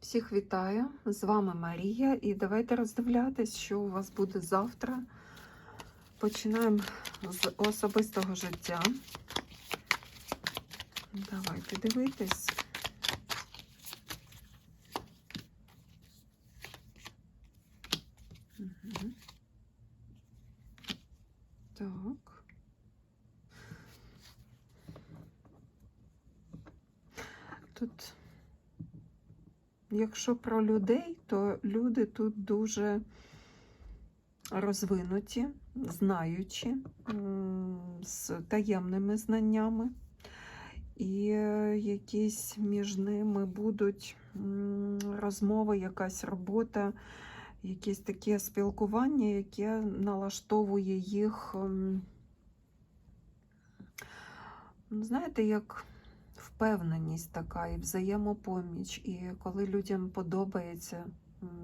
Всіх вітаю! З вами Марія, і давайте роздивлятись, що у вас буде завтра. Починаємо з особистого життя. Давайте дивитись. Мгм. Так. Тут Якщо про людей, то люди тут дуже розвинуті, знаючі, з таємними знаннями, і е, якісь між ними будуть розмови, якась робота, якесь таке спілкування, яке налаштовує їх, ем, знаєте, як впевненість така і взаємопоміч. І коли людям подобається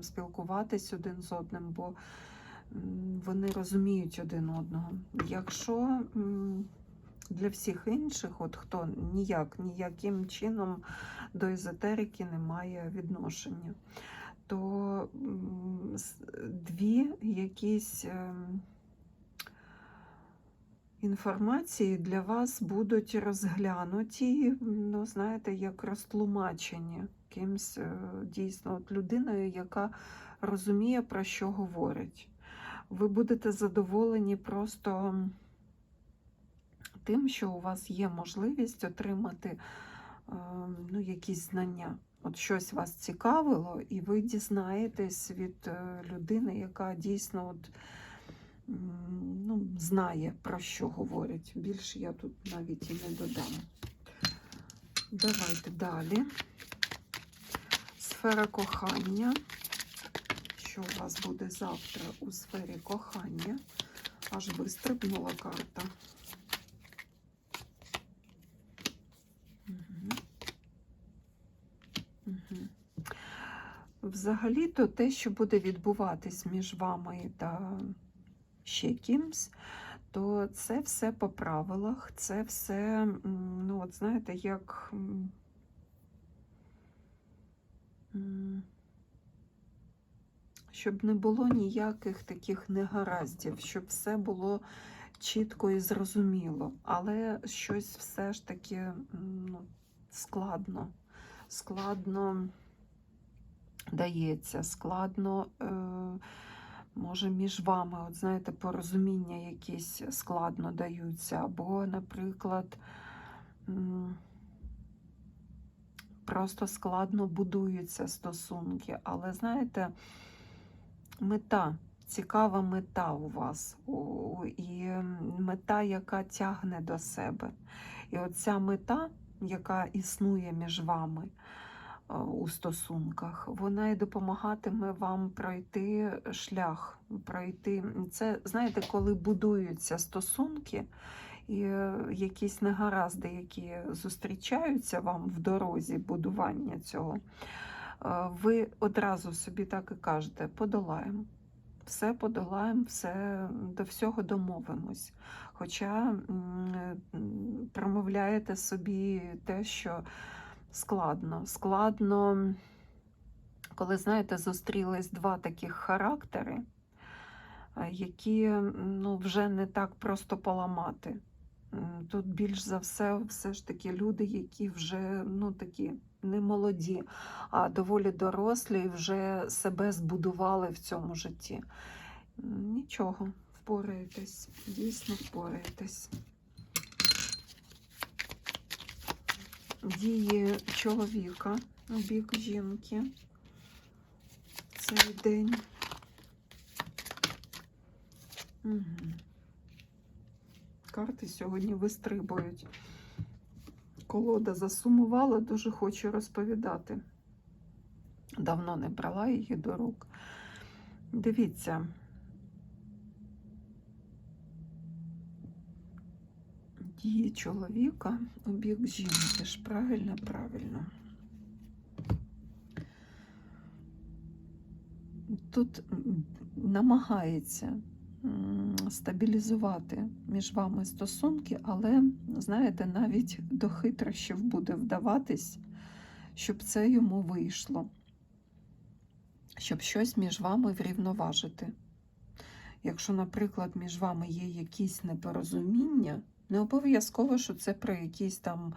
спілкуватись один з одним, бо вони розуміють один одного. Якщо для всіх інших, от хто ніяк, ніяким чином до езотерики не має відношення, то дві якісь. Інформації для вас будуть розглянуті, ну, знаєте, як розтлумачені кимсь е, дійсно от людиною, яка розуміє, про що говорить. Ви будете задоволені просто тим, що у вас є можливість отримати е, ну, якісь знання. От щось вас цікавило, і ви дізнаєтесь від е, людини, яка дійсно от, ну, знає, про що говорять. Більше я тут навіть і не додам. Давайте далі. Сфера кохання. Що у вас буде завтра у сфері кохання? Аж вистрибнула карта. Взагалі-то те, що буде відбуватись між вами та ще кимсь, то це все по правилах, це все, ну, от знаєте, як. Щоб не було ніяких таких негараздів, щоб все було чітко і зрозуміло, але щось все ж таки ну, складно. Складно дається, складно, е, може, між вами, от знаєте, порозуміння якісь складно даються, або, наприклад, просто складно будуються стосунки. Але знаєте, мета, цікава мета у вас, і мета, яка тягне до себе. І оця мета, яка існує між вами у стосунках, вона і допомагатиме вам пройти шлях, пройти. Це, знаєте, коли будуються стосунки. І е, якісь негаразди, які зустрічаються вам в дорозі будування цього, е, ви одразу собі так і кажете: подолаємо. Все подолаємо, все до всього домовимось. Хоча промовляєте собі те, що складно. Складно, коли, знаєте, зустрілись два таких характери, е, які ну, вже не так просто поламати. Тут більш за все, все ж таки люди, які вже ну, такі не молоді, а доволі дорослі і вже себе збудували в цьому житті. Нічого, впораєтесь, дійсно впораєтесь. Дії чоловіка у бік жінки цей день. Угу. Карти сьогодні вистрибують. Колода засумувала, дуже хочу розповідати. Давно не брала її до рук. Дивіться. Дії чоловіка у бік жінки ж правильно, правильно. Тут намагається стабілізувати між вами стосунки, але, знаєте, навіть до хитрощів буде вдаватись, щоб це йому вийшло. щоб щось між вами врівноважити. Якщо, наприклад, між вами є якісь непорозуміння, не обов'язково, що це про якісь там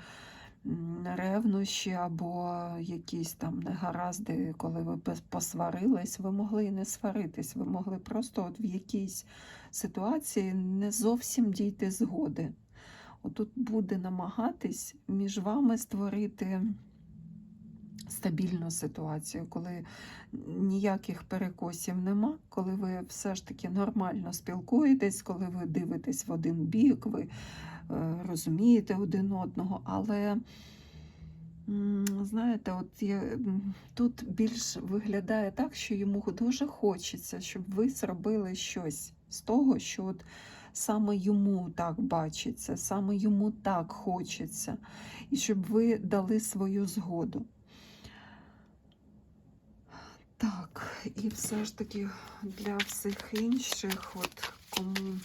ревнощі або якісь там негаразди, коли ви посварились, ви могли і не сваритись, ви могли просто от в якійсь ситуації не зовсім дійти згоди. Отут буде намагатись між вами створити стабільну ситуацію, коли ніяких перекосів нема, коли ви все ж таки нормально спілкуєтесь, коли ви дивитесь в один бік, ви е, розумієте один одного, але знаєте, от м, тут більш виглядає так, що йому дуже хочеться, щоб ви зробили щось з того, що от саме йому так бачиться, саме йому так хочеться, і щоб ви дали свою згоду. Так, і все ж таки для всіх інших, от кому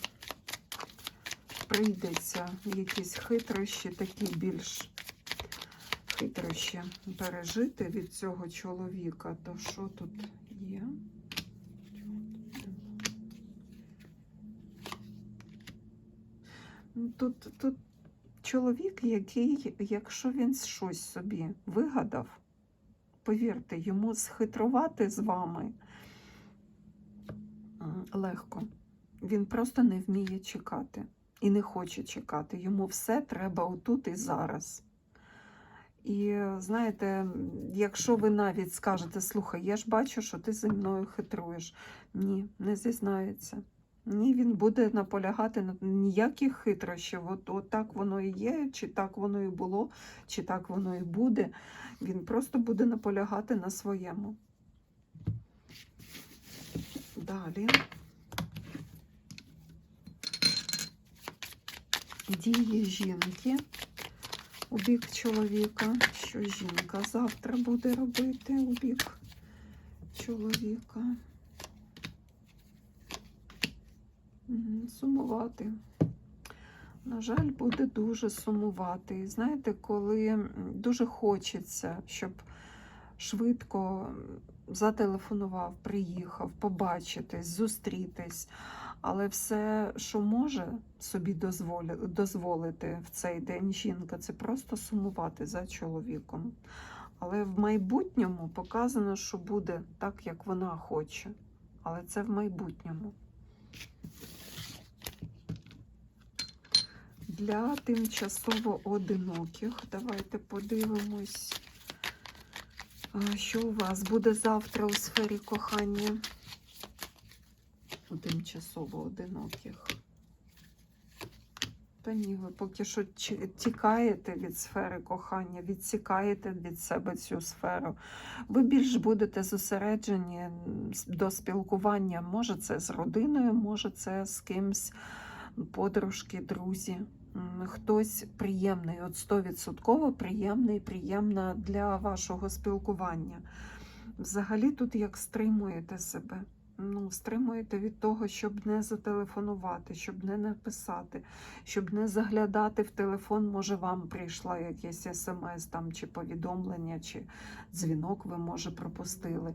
прийдеться якісь хитрощі, такі більш хитрощі пережити від цього чоловіка, то що тут є? Ну, Тут, тут чоловік, який, якщо він щось собі вигадав, повірте, йому схитрувати з вами легко. Він просто не вміє чекати і не хоче чекати. Йому все треба отут і зараз. І знаєте, якщо ви навіть скажете, слухай, я ж бачу, що ти зі мною хитруєш. Ні, не зізнається. Ні, він буде наполягати на ніяких хитрощів. От, от так воно і є, чи так воно і було, чи так воно і буде. Він просто буде наполягати на своєму. Далі. Дії жінки у бік чоловіка. Що жінка завтра буде робити у бік чоловіка? Сумувати. На жаль, буде дуже сумувати. І знаєте, коли дуже хочеться, щоб швидко зателефонував, приїхав, побачитись, зустрітись. Але все, що може собі дозволити в цей день жінка, це просто сумувати за чоловіком. Але в майбутньому показано, що буде так, як вона хоче. Але це в майбутньому. Для тимчасово одиноких. Давайте подивимось, що у вас буде завтра у сфері кохання. У тимчасово одиноких. Та ні, ви поки що тікаєте від сфери кохання, відсікаєте від себе цю сферу. Ви більш будете зосереджені до спілкування. Може, це з родиною, може, це з кимсь, подружки, друзі. Хтось приємний, от 100% приємний, приємна для вашого спілкування. Взагалі тут як стримуєте себе. Ну, стримуєте від того, щоб не зателефонувати, щоб не написати, щоб не заглядати в телефон, може, вам прийшла якесь смс там, чи повідомлення, чи дзвінок ви, може, пропустили.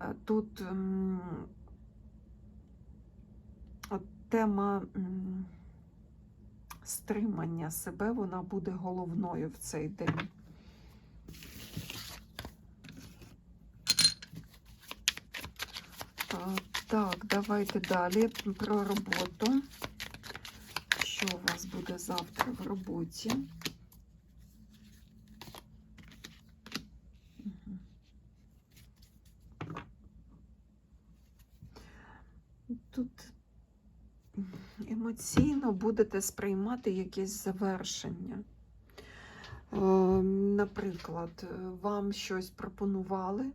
Е, Тут от тема стримання себе, вона буде головною в цей день. Так, давайте далі про роботу. Що у вас буде завтра в роботі? Тут емоційно будете сприймати якесь завершення. Е, Наприклад, е, вам щось пропонували,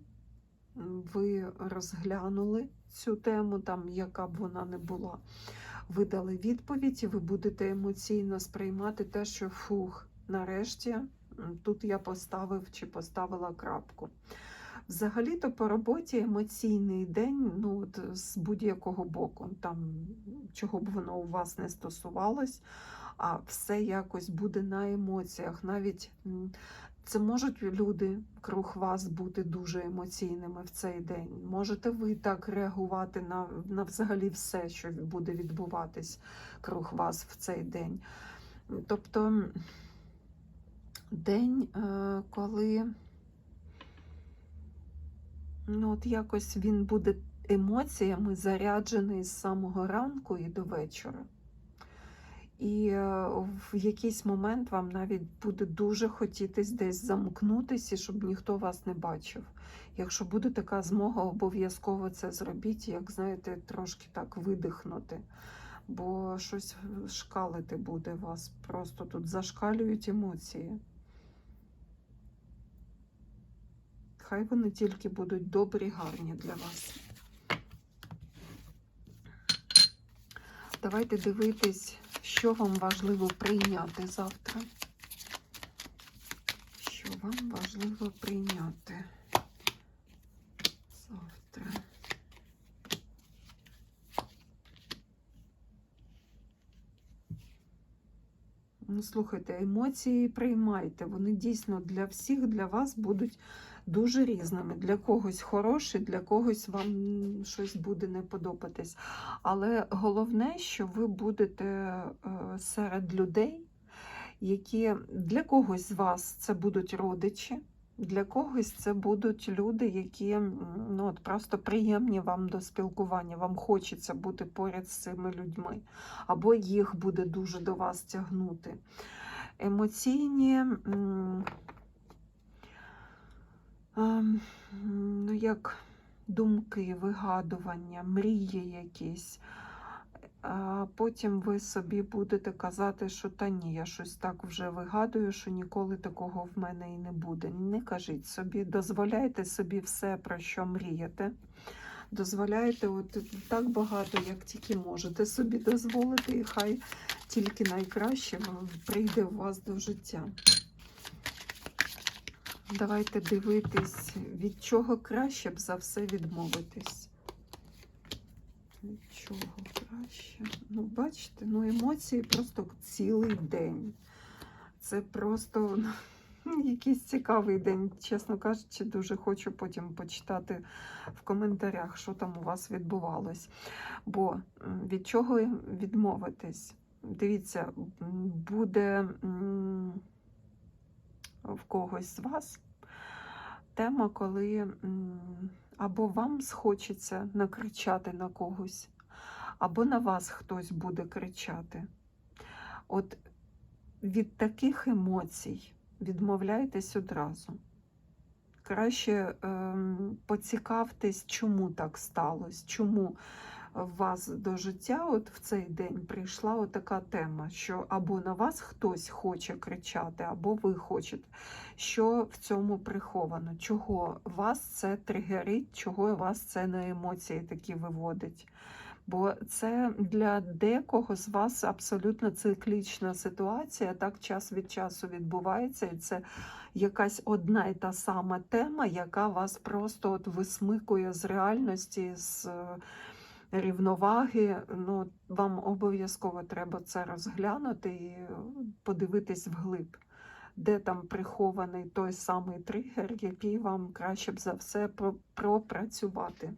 ви розглянули цю тему, там, яка б вона не була. Ви дали відповідь, і ви будете емоційно сприймати те, що фух, нарешті тут я поставив чи поставила крапку. Взагалі-то по роботі емоційний день ну, от, з будь-якого боку, там, чого б воно у вас не стосувалось, а все якось буде на емоціях. Навіть Це можуть люди круг вас бути дуже емоційними в цей день. Можете ви так реагувати на, на взагалі все, що буде відбуватись круг вас в цей день. Тобто день, е, коли ну, от якось він буде емоціями заряджений з самого ранку і до вечора. І е, в якийсь момент вам навіть буде дуже хотітись десь замкнутися, щоб ніхто вас не бачив. Якщо буде така змога, обов'язково це зробіть, як знаєте, трошки так видихнути. Бо щось шкалити буде вас. Просто тут зашкалюють емоції. Хай вони тільки будуть добрі, гарні для вас. Давайте дивитись, що вам важливо прийняти завтра. Що вам важливо прийняти завтра? Ну, слухайте, емоції приймайте. Вони дійсно для всіх, для вас будуть дуже різними. Для когось хороші, для когось вам щось буде не подобатись. Але головне, що ви будете е, серед людей, які для когось з вас це будуть родичі, для когось це будуть люди, які ну, от просто приємні вам до спілкування. Вам хочеться бути поряд з цими людьми, або їх буде дуже до вас тягнути. Емоційні. Ем, ну, як думки, вигадування, мрії якісь. А потім ви собі будете казати, що та ні, я щось так вже вигадую, що ніколи такого в мене і не буде. Не кажіть собі, дозволяйте собі все, про що мрієте. Дозволяйте от так багато, як тільки можете собі дозволити, і хай тільки найкраще прийде у вас до життя. Давайте дивитись, від чого краще б за все відмовитись. Від чого краще? Ну, бачите, ну емоції просто цілий день. Це просто ну, якийсь цікавий день. Чесно кажучи, дуже хочу потім почитати в коментарях, що там у вас відбувалось. Бо від чого відмовитись? Дивіться, буде в когось з вас тема, коли або вам схочеться накричати на когось, або на вас хтось буде кричати. От від таких емоцій відмовляйтесь одразу. Краще ем, поцікавтесь, чому так сталося, чому в вас до життя от в цей день прийшла така тема, що або на вас хтось хоче кричати, або ви хочете. Що в цьому приховано? Чого вас це тригерить, чого вас це на емоції такі виводить? Бо це для декого з вас абсолютно циклічна ситуація, так час від часу відбувається, і це якась одна і та сама тема, яка вас просто от висмикує з реальності, з рівноваги. Ну, вам обов'язково треба це розглянути і подивитись вглиб, де там прихований той самий тригер, який вам краще б за все пропрацювати.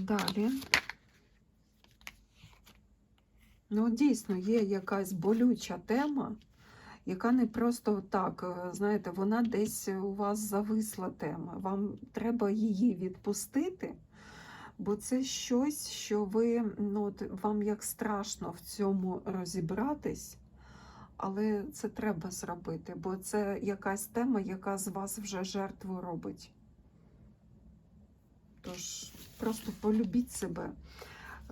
Далі. Ну, дійсно, є якась болюча тема, яка не просто так, е, знаєте, вона десь у вас зависла тема. Вам треба її відпустити, бо це щось, що ви, ну, от, вам як страшно в цьому розібратись, але це треба зробити, бо це якась тема, яка з вас вже жертву робить. Тож просто полюбіть себе.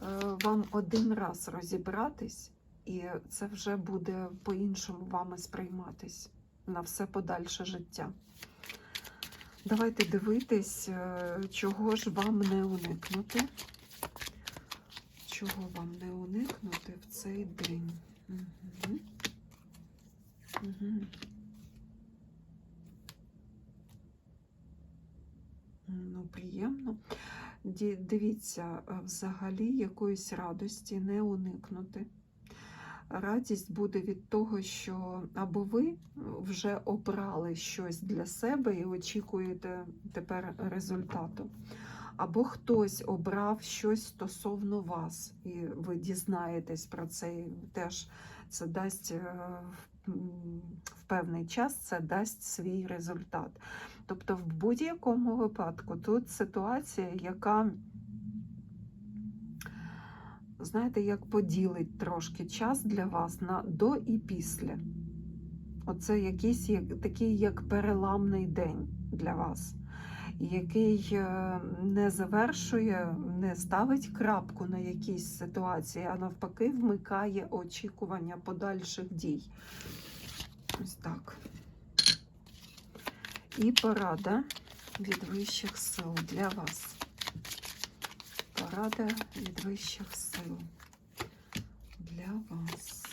Е, Вам один раз розібратись, і це вже буде по-іншому вами сприйматись на все подальше життя. Давайте дивитись, е, чого ж вам не уникнути. Чого вам не уникнути в цей день? Угу. Угу. Ну, приємно. Дивіться, е, взагалі якоїсь радості не уникнути. Радість буде від того, що або ви вже обрали щось для себе і очікуєте тепер результату, або хтось обрав щось стосовно вас, і ви дізнаєтесь про це. І теж це дасть е, в- певний час це дасть свій результат. Тобто, в будь-якому випадку тут ситуація, яка знаєте, як поділить трошки час для вас на до і після. Оце якийсь як, такий як переламний день для вас, який е, не завершує, не ставить крапку на якійсь ситуації, а навпаки, вмикає очікування подальших дій. Ось так. І порада від вищих сил для вас. Порада від вищих сил для вас.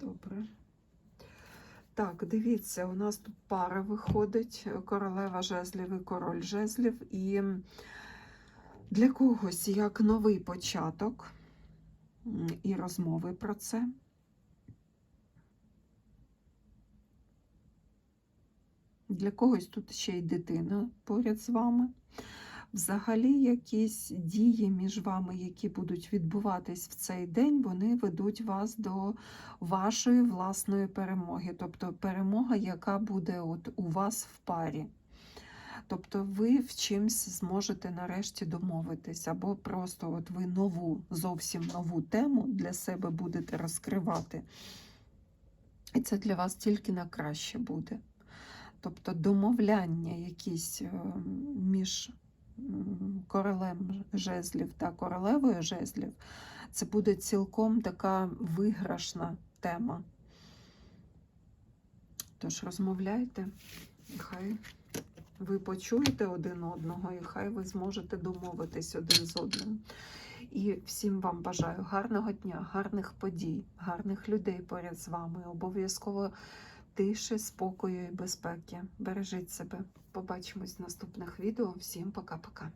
Добре. Так, дивіться, у нас тут пара виходить: королева жезлів і король жезлів. І для когось як новий початок і розмови про це. Для когось тут ще й дитина поряд з вами. Взагалі, якісь дії між вами, які будуть відбуватись в цей день, вони ведуть вас до вашої власної перемоги. Тобто перемога, яка буде от у вас в парі. Тобто ви в чимсь зможете нарешті домовитись, або просто от ви нову, зовсім нову тему для себе будете розкривати. І це для вас тільки на краще буде. Тобто домовляння якісь е, між королем жезлів та королевою жезлів, це буде цілком така виграшна тема. Тож розмовляйте, і хай ви почуєте один одного, і хай ви зможете домовитись один з одним. І всім вам бажаю гарного дня, гарних подій, гарних людей поряд з вами. Обов'язково тиші, спокою і безпеки. Бережіть себе. Побачимось в наступних відео. Всім пока-пока.